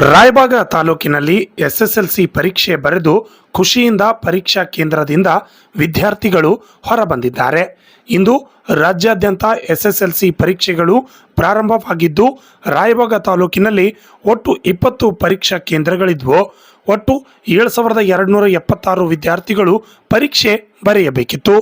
ರಾಯಬಾಗ ತಾಲೂಕಿನಲ್ಲಿ ಎಸ್ಎಸ್ಎಲ್ಸಿ ಪರೀಕ್ಷೆ ಬರೆದು ಖುಷಿಯಿಂದ ಪರೀಕ್ಷಾ ಕೇಂದ್ರದಿಂದ ವಿದ್ಯಾರ್ಥಿಗಳು ಹೊರಬಂದಿದ್ದಾರೆ. ಇಂದು ರಾಜ್ಯಾದ್ಯಂತ ಎಸ್ಎಸ್ಎಲ್ಸಿ ಪರೀಕ್ಷೆಗಳು ಪ್ರಾರಂಭವಾಗಿದ್ದು, ರಾಯಬಾಗ ತಾಲೂಕಿನಲ್ಲಿ ಒಟ್ಟು ಇಪ್ಪತ್ತು ಪರೀಕ್ಷಾ ಕೇಂದ್ರಗಳಿದ್ವು. ಒಟ್ಟು ಏಳು ಸಾವಿರದ ಎರಡುನೂರ ಎಪ್ಪತ್ತಾರು ವಿದ್ಯಾರ್ಥಿಗಳು ಪರೀಕ್ಷೆ ಬರೆಯಬೇಕಿತ್ತು.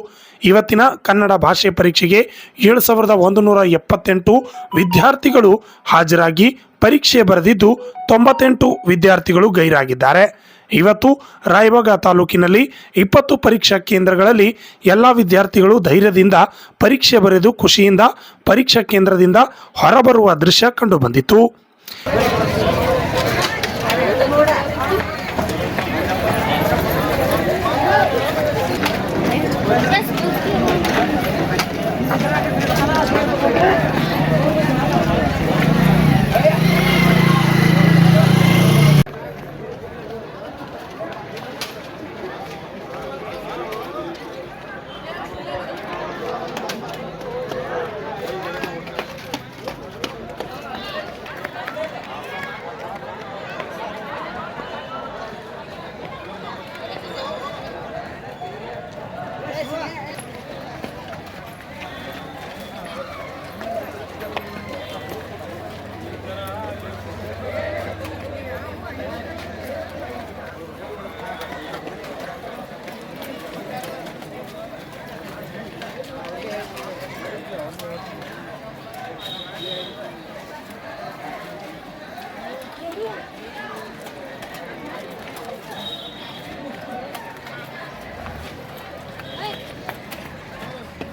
ಇವತ್ತಿನ ಕನ್ನಡ ಭಾಷೆ ಪರೀಕ್ಷೆಗೆ ಏಳು ಸಾವಿರದ ಒಂದು ನೂರ ಎಪ್ಪತ್ತೆಂಟು ವಿದ್ಯಾರ್ಥಿಗಳು ಹಾಜರಾಗಿ ಪರೀಕ್ಷೆ ಬರೆದಿದ್ದು ತೊಂಬತ್ತೆಂಟು ವಿದ್ಯಾರ್ಥಿಗಳು ಗೈರಾಗಿದ್ದಾರೆ. ಇವತ್ತು ರಾಯಬಾಗ ತಾಲೂಕಿನಲ್ಲಿ ಇಪ್ಪತ್ತು ಪರೀಕ್ಷಾ ಕೇಂದ್ರಗಳಲ್ಲಿ ಎಲ್ಲ ವಿದ್ಯಾರ್ಥಿಗಳು ಧೈರ್ಯದಿಂದ ಪರೀಕ್ಷೆ ಬರೆದು ಖುಷಿಯಿಂದ ಪರೀಕ್ಷಾ ಕೇಂದ್ರದಿಂದ ಹೊರಬರುವ ದೃಶ್ಯ ಕಂಡುಬಂದಿತು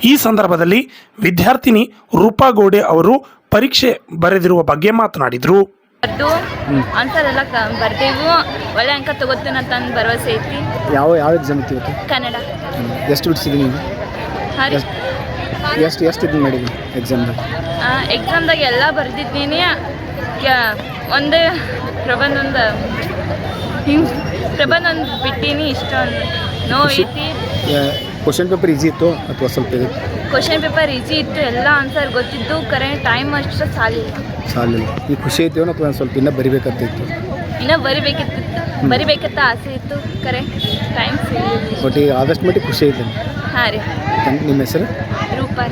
ಈ ಸಂದರ್ಭದಲ್ಲಿ ವಿದ್ಯಾರ್ಥಿನಿ ರೂಪಾ ಗೋಡೆ ಅವರು ಪರೀಕ್ಷೆ ಬರೆದಿರುವ ಬಗ್ಗೆ ಮಾತನಾಡಿದರು. ಆನ್ಸರ್ ಎಲ್ಲ ಕ ಬರ್ದೇವು ಒಳ್ಳೆ ಅಂಕ ತಗೋತೀನಿ ಅಂತ ಅಂದ್ ಭರವಸೆ ಐತಿ. ಯಾವ ಯಾವ ಎಕ್ಸಾಮ್ ಇತ್ತು ಇವತ್ತು? ಕನ್ನಡ. ಎಷ್ಟು ಬಿಡಿಸಿದ್ರಿ ನೀವು ಹಾಂ ರೀ. ಎಷ್ಟು ಎಷ್ಟು ಇದನ್ನ ಮಾಡಿದ್ರಿ ಎಕ್ಸಾಮ್ದಾಗ ಎಕ್ಸಾಮ್ದಾಗ ಎಲ್ಲ ಬರ್ದಿದ್ದೀನಿ. ಕ್ಯಾ ಒಂದೇ ಪ್ರಬಂಧ ಒಂದು ಹಿಂಗೆ ಪ್ರಬಂಧ ಒಂದು ಬಿಟ್ಟೀನಿ ಇಷ್ಟೊಂದು. ನೋವು ಐತಿ. ಕ್ವಶನ್ ಪೇಪರ್ ಈಸಿ ಇತ್ತು ಅಥವಾ ಸ್ವಲ್ಪ ಇದು? ಕ್ವಶನ್ ಪೇಪರ್ ಈಸಿ ಇತ್ತು ಎಲ್ಲ ಆನ್ಸರ್ ಗೊತ್ತಿದ್ದು ಕರೆಂಟ್ ಟೈಮ್ ಅಷ್ಟು ಸಾಲಿಲ್ಲ. ಸಾಲಿಲ್ಲ. ಈ ಖುಷಿ ಐತೆ ಅಥವಾ ಸ್ವಲ್ಪ ಇನ್ನೂ ಬರಿಬೇಕಂತಿತ್ತು ಇನ್ನೂ ಬರಿಬೇಕಿತ್ತು. ಬರಿಬೇಕಂತ ಆಸೆ ಇತ್ತು ಕರೆಂಟ್ ಟೈಮ್ ಸಿಗಲಿಲ್ಲ. ಬಟ್ ಈಗ ಆದಷ್ಟು ಮಟ್ಟಿಗೆ ಖುಷಿ ಐತೆ ಹಾಂ ರೀ. ನಿಮ್ಮ ಹೆಸರು? ರೂಪಾಯಿ